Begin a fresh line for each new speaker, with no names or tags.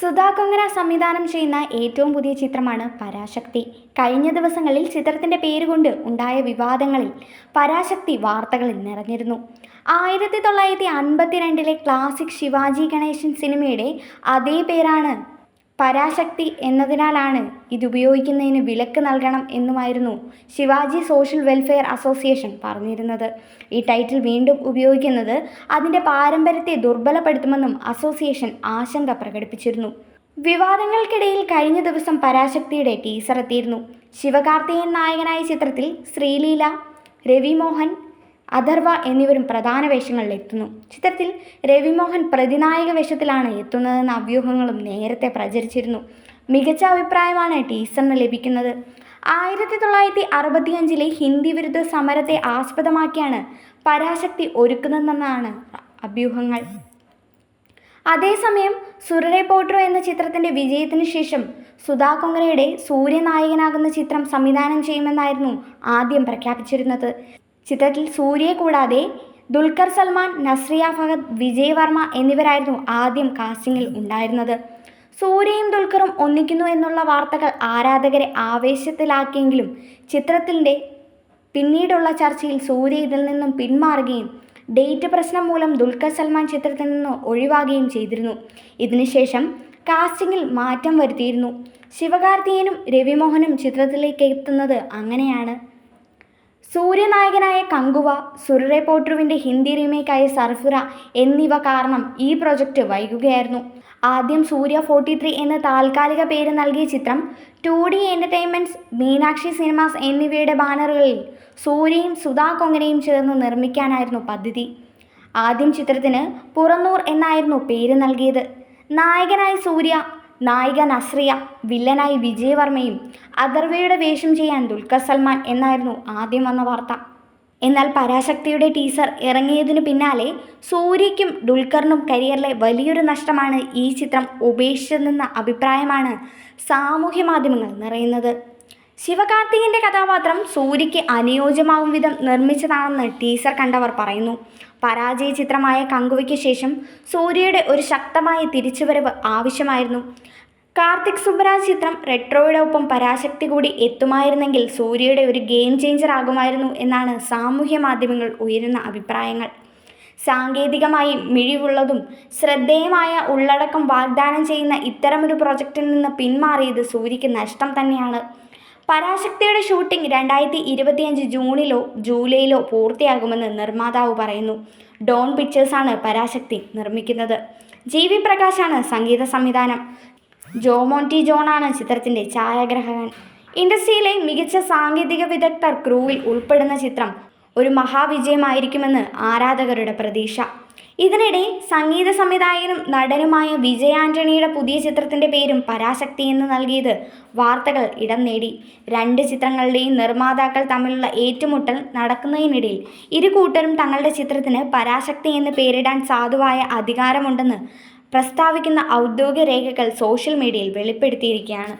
സുധാ കൊങ്ങര സംവിധാനം ചെയ്യുന്ന ഏറ്റവും പുതിയ ചിത്രമാണ് പരാശക്തി. കഴിഞ്ഞ ദിവസങ്ങളിൽ ചിത്രത്തിന്റെ പേരുകൊണ്ട് ഉണ്ടായ വിവാദങ്ങളിൽ പരാശക്തി വാർത്തകളിൽ നിറഞ്ഞിരുന്നു. ആയിരത്തി തൊള്ളായിരത്തി അൻപത്തിരണ്ടിലെ ക്ലാസിക് ശിവാജി ഗണേശൻ സിനിമയുടെ അതേ പേരാണ് പരാശക്തി എന്നതിനാലാണ് ഇതുപയോഗിക്കുന്നതിന് വിലക്ക് നൽകണം എന്നുമായിരുന്നു ശിവാജി സോഷ്യൽ വെൽഫെയർ അസോസിയേഷൻ പറഞ്ഞിരുന്നത്. ഈ ടൈറ്റിൽ വീണ്ടും ഉപയോഗിക്കുന്നത് അതിന്റെ പാരമ്പര്യത്തെ ദുർബലപ്പെടുത്തുമെന്നും അസോസിയേഷൻ ആശങ്ക പ്രകടിപ്പിച്ചിരുന്നു. വിവാദങ്ങൾക്കിടയിൽ കഴിഞ്ഞ ദിവസം പരാശക്തിയുടെ ടീസർ എത്തിയിരുന്നു. ശിവകാർത്തികേയൻ നായകനായ ചിത്രത്തിൽ ശ്രീലീല രവി മോഹൻ അഥർവ എന്നിവരും പ്രധാന വേഷങ്ങളിൽ എത്തുന്നു ചിത്രത്തിൽ രവിമോഹൻ പ്രതിനായക വേഷത്തിലാണ് എത്തുന്നതെന്ന അഭ്യൂഹങ്ങളും നേരത്തെ പ്രചരിച്ചിരുന്നു. മികച്ച അഭിപ്രായമാണ് ടീസറിന് ലഭിക്കുന്നത്. ആയിരത്തി തൊള്ളായിരത്തി അറുപത്തിയഞ്ചിലെ ഹിന്ദി വിരുദ്ധ സമരത്തെ ആസ്പദമാക്കിയാണ് പരാശക്തി ഒരുക്കുന്നതെന്നാണ് അഭ്യൂഹങ്ങൾ. അതേസമയം സുരരെ പോട്രോ എന്ന ചിത്രത്തിന്റെ വിജയത്തിന് ശേഷം സുധാ കൊങ്കരയുടെ സൂര്യനായകനാകുന്ന ചിത്രം സംവിധാനം ചെയ്യുമെന്നായിരുന്നു ആദ്യം പ്രഖ്യാപിച്ചിരുന്നത്. ചിത്രത്തിൽ സൂര്യയെ കൂടാതെ ദുൽഖർ സൽമാൻ നസ്രിയ ഫഹദ് വിജയ് വർമ്മ എന്നിവരായിരുന്നു ആദ്യം കാസ്റ്റിംഗിൽ ഉണ്ടായിരുന്നത്. സൂര്യയും ദുൽഖറും ഒന്നിക്കുന്നു എന്നുള്ള വാർത്തകൾ ആരാധകരെ ആവേശത്തിലാക്കിയെങ്കിലും ചിത്രത്തിന്റെ പിന്നീടുള്ള ചർച്ചയിൽ സൂര്യ ഇതിൽ നിന്നും പിന്മാറുകയും ഡേറ്റ് പ്രശ്നം മൂലം ദുൽഖർ സൽമാൻ ചിത്രത്തിൽ നിന്ന് ഒഴിവാകുകയും ചെയ്തിരുന്നു. ഇതിനുശേഷം കാസ്റ്റിംഗിൽ മാറ്റം വരുത്തിയിരുന്നു. ശിവകാർത്തികനും രവിമോഹനും ചിത്രത്തിലേക്ക് എത്തുന്നത് അങ്ങനെയാണ്. സൂര്യനായകനായ കങ്കുവ സുരറെ പോട്രുവിന്റെ ഹിന്ദി റീമേക്കായ സർഫുറ എന്നിവ കാരണം ഈ പ്രൊജക്റ്റ് വൈകുകയായിരുന്നു. ആദ്യം സൂര്യ ഫോർട്ടി ത്രീ എന്ന താൽക്കാലിക പേര് നൽകിയ ചിത്രം two D entertainments Meenakshi cinemas എന്നിവയുടെ ബാനറുകളിൽ സൂര്യയും സുധാ കൊങ്ങനയും ചേർന്ന് നിർമ്മിക്കാനായിരുന്നു പദ്ധതി. ആദ്യം ചിത്രത്തിന് പുറന്നൂർ എന്നായിരുന്നു പേര് നൽകിയത്. നായകനായി സൂര്യ നായിക നസ്രിയ വില്ലനായി വിജയവർമ്മയും അഥർവയുടെ വേഷം ചെയ്യാൻ ദുൽഖർ സൽമാൻ എന്നായിരുന്നു ആദ്യം വന്ന വാർത്ത. എന്നാൽ പരാശക്തിയുടെ ടീസർ ഇറങ്ങിയതിനു പിന്നാലെ സൂര്യയ്ക്കും ദുൽഖറിനും കരിയറിലെ വലിയൊരു നഷ്ടമാണ് ഈ ചിത്രം ഉപേക്ഷിച്ചതെന്ന അഭിപ്രായമാണ് സാമൂഹ്യ മാധ്യമങ്ങൾ നിറയുന്നത്. ശിവകാർത്തികന്റെ കഥാപാത്രം സൂര്യയ്ക്ക് അനുയോജ്യമാവും വിധം നിർമ്മിച്ചതാണെന്ന് ടീസർ കണ്ടവർ പറയുന്നു. പരാജയ ചിത്രമായ കങ്കുവയ്ക്ക് ശേഷം സൂര്യയുടെ ഒരു ശക്തമായ തിരിച്ചുവരവ് ആവശ്യമായിരുന്നു. കാർത്തിക് സുബ്രാജ് ചിത്രം റെട്രോയുടെ ഒപ്പം പരാശക്തി കൂടി എത്തുമായിരുന്നെങ്കിൽ സൂര്യയുടെ ഒരു ഗെയിം ചേഞ്ചർ ആകുമായിരുന്നു എന്നാണ് സാമൂഹ്യ മാധ്യമങ്ങൾ ഉയരുന്ന അഭിപ്രായങ്ങൾ. സാങ്കേതികമായി മിഴിവുള്ളതും ശ്രദ്ധേയമായ ഉള്ളടക്കം വാഗ്ദാനം ചെയ്യുന്ന ഇത്തരമൊരു പ്രൊജക്റ്റിൽ നിന്ന് പിന്മാറിയത് സൂര്യയ്ക്ക് നഷ്ടം തന്നെയാണ്. പരാശക്തിയുടെ ഷൂട്ടിംഗ് രണ്ടായിരത്തി ഇരുപത്തിയഞ്ച് ജൂണിലോ ജൂലൈയിലോ പൂർത്തിയാകുമെന്ന് നിർമ്മാതാവ് പറയുന്നു. ഡോൺ പിക്ചേഴ്സാണ് പരാശക്തി നിർമ്മിക്കുന്നത്. ജി വി പ്രകാശാണ് സംഗീത സംവിധാനം. ജോമോണ്ടി ജോണാണ് ചിത്രത്തിന്റെ ഛായാഗ്രഹകൻ. ഇൻഡസ്ട്രിയിലെ മികച്ച സാങ്കേതിക വിദഗ്ധർ ക്രൂവിൽ ഉൾപ്പെടുന്ന ചിത്രം ഒരു മഹാവിജയമായിരിക്കുമെന്ന് ആരാധകരുടെ പ്രതീക്ഷ. ഇതിനിടെ സംഗീത സംവിധായകനും നടനുമായ വിജയ് ആന്റണിയുടെ പുതിയ ചിത്രത്തിന്റെ പേരും പരാശക്തി എന്ന് നൽകിയത് വാർത്തകൾ ഇടം നേടി. രണ്ട് ചിത്രങ്ങളുടെയും നിർമ്മാതാക്കൾ തമ്മിലുള്ള ഏറ്റുമുട്ടൽ നടക്കുന്നതിനിടയിൽ ഇരു കൂട്ടരും തങ്ങളുടെ ചിത്രത്തിന് പരാശക്തി എന്ന് പേരിടാൻ സാധുവായ അധികാരമുണ്ടെന്ന് പ്രസ്താവിക്കുന്ന ഔദ്യോഗിക രേഖകൾ സോഷ്യൽ മീഡിയയിൽ വെളിപ്പെടുത്തിയിരിക്കുകയാണ്.